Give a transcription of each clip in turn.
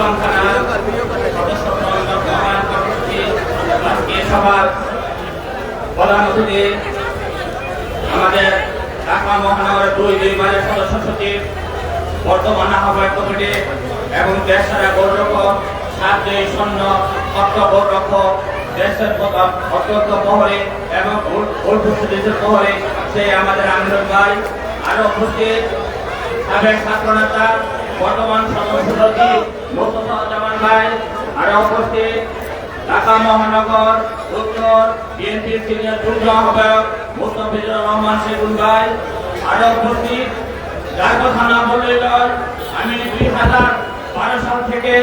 মহান সভার প্রধান অতিথি আমাদের ঢাকা মহানগরের দুই দুইবারের সদস্য সচিব বর্তমান আহ্বায়ক কমিটি এবং দেশ সারা গৌরক্ষক সাতজয়ী সৈন্য অর্থ গৌরক্ষক দেশের অত্যন্ত প্রহরী এবং উল্পুষ্ট দেশের প্রহরী সে আমাদের আন্দোলন ভাই, আরও উপস্থিত সাবেক ছাত্রনেতা বর্তমান সদস্যপতি মোস্তফা জামান ভাই, আরও উপস্থিত ঢাকা মহানগর উত্তর বিএনপির সিনিয়র যুগ্ম আহ্বায়ক মুস্তফিজুর রহমান সেগুন ভাই, আরও উপস্থিত ডাকো থানা বললেন আমি দুই হাজার বারো সাল থেকে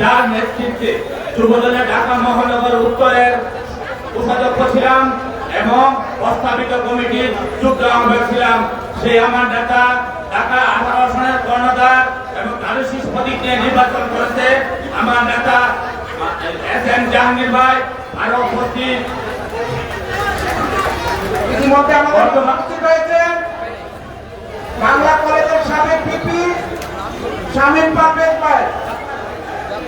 যার নেতৃত্বে যুবদলের ঢাকা মহানগর উত্তরের উপাধ্যক্ষ ছিলাম এবং প্রস্তাবিত কমিটির যুগ্ম আহ্বায়ক ছিলাম। সেই আমার নেতা ঢাকা আঠারো সনের কর্ণধার এবং আলুশিস প্রতীক নিয়ে নির্বাচন করেছে আমার নেতা এস এম জাহাঙ্গীর ভাই আরও উপস্থিত। ইতিমধ্যে আমাদের উপস্থিত বাংলা কলেজের সাবেক পিপি শামীম পারভেজ ভাই।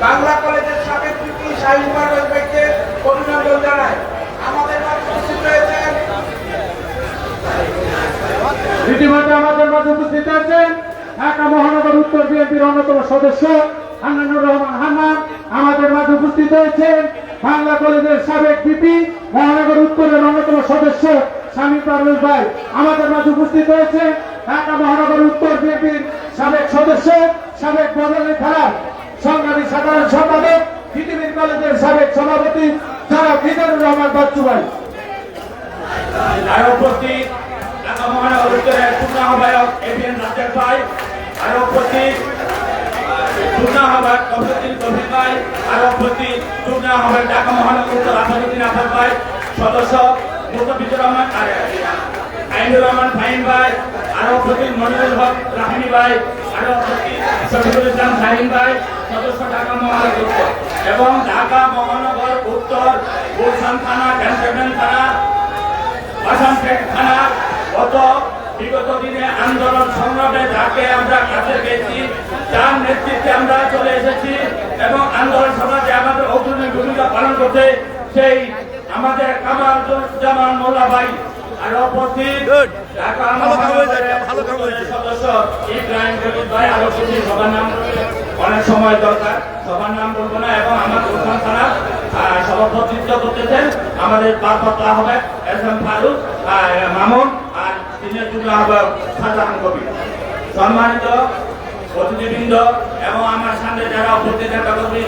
বাংলা কলেজের সাবেক পিপি শামীম পারভেজ ভাইকে অভিনন্দন জানাই। আমাদের মাঝে উপস্থিত রয়েছেন ইতিমধ্যে আমাদের মাঝে উপস্থিত আছেন মহানগর উত্তর বিএনপির অন্যতম সদস্য হান্নানুর রহমান হান্নান আমাদের মাঝে উপস্থিত হয়েছেন। বাংলা কলেজের সাবেক পিপি মহানগর উত্তরের অন্যতম সদস্য স্বামী পারভেজ ভাই আমাদের মাঝে উপস্থিত হয়েছে ঢাকা মহানগর উত্তর বিএনপির সাবেক সদস্য, সাবেক বদলের খেলার সংগ্রামী সাধারণ সম্পাদক, পৃথিবীর কলেজের সাবেক সভাপতি যারা মিজানুর রহমান বাচ্চু ভাই। উপস্থিত ঢাকা মহানগর উত্তরের যুগ্ম আহ্বায়ক এভিএন রাজ্জাক ভাই আরও উপস্থিত যুগ্ম আহ্বায়ক কফিউদ্দিন কফিল ভাই আরও উপস্থিত যুগ্ম আহ্বায়ক ঢাকা মহানগর উত্তর আসাদুদ্দিন আফাদ ভাই, সদস্য মুস্তফিজুর রহমান আর আইনুর রহমান ফাহিম ভাই, আরও উপস্থিত মনিরুল হক রাহিনী ভাই, আরও উপস্থিত শফিকুল ইসলাম শাহিন ভাই, সদস্য ঢাকা মহানগর এবং ঢাকা মহানগর উত্তর গুলশান থানা ক্যান্টনমেন্ট থানা আসামপেট থানা, গত বিগত দিনে আন্দোলন সংগ্রামে যাকে আমরা কাছে পেয়েছি যার নেতৃত্বে আমরা চলে এসেছি এবং আন্দোলন সমাজে আমাদের অগ্রণী ভূমিকা পালন করতে সেই আমাদের কামাল জামান মোল্লা ভাই আর উপস্থিত ঢাকা সদস্য ইব্রাহিম কবির ভাই আরও সবার নাম। অনেক সময় দরকার সবার নাম বলব না এবং আমার থানা আহ, সভাপতিত্ব করতেছেন আমাদের হবে এস এম ফারুক মামুন আর যুগ্ম আহ্বায়ক শাহজাহান কবির। সম্মানিত অতিথিবৃন্দ এবং আমার সামনে যারা উপস্থিত কর্মী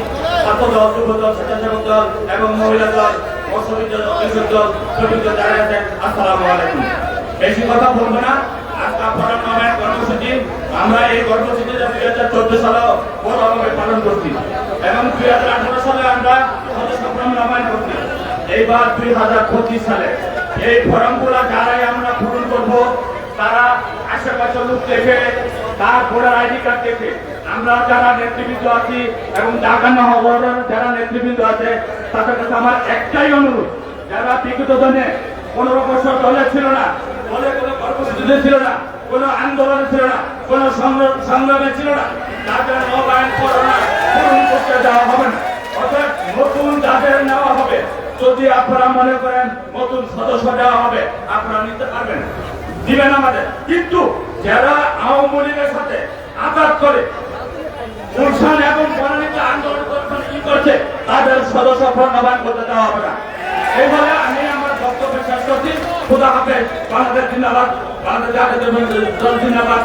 ছাত্র দল, যুব দল, স্বেচ্ছাসেবক দল এবং মহিলা দল মৎস্যবিদ দল দল যারা আছেন, আসসালামু আলাইকুম। বেশি কথা বলব না। আজকে নামের কর্মসূচি। আমরা এই কর্মসূচি দুই হাজার চোদ্দ সালে বড়ভাবে পালন করছি এবং দুই হাজার আঠারো সালে আমরা নামায়ন করছি। এইবার দুই হাজার পঁচিশ সালে এই ফোরামগুলো যারাই আমরা পূরণ করব, তারা আশেপাশে লোক দেখে তার ভোটার আইডি কার্ড দেখে আমরা যারা নেতৃবৃন্দ আছি এবং ঢাকা মহানগরের যারা নেতৃবৃন্দ আছে, তাদের কাছে আমার একটাই অনুরোধ, যারা বিগত দিনে পনেরো বছর দলে ছিল না, দলে কোনো কর্মসূচিতে ছিল না, কোনো আন্দোলনে ছিল না, কোনো সংগ্র- সংগ্রামে ছিল না তাদের নবায়ন করোনা পূরণ করতে দেওয়া হবে না। অর্থাৎ নতুন যাদের নেওয়া হবে, যদি আপনারা মনে করেন নতুন সদস্য দেওয়া হবে, আপনারা নিতে পারবেন দিবেন আমাদের। কিন্তু যারা আওয়ামী লীগের সাথে আঘাত করে, গুলশান এবং বনানীতে আন্দোলন করছেন কি করছে, তাদের সদস্য প্রণবায়ন করতে দেওয়া হবে না। এইভাবে আমি আমার বক্তব্য শেষ করছি। খুদা হাফেজ, বাংলাদেশ জিন্দাবাদ, বাংলাদেশ জাতীয় জিন্দাবাদ।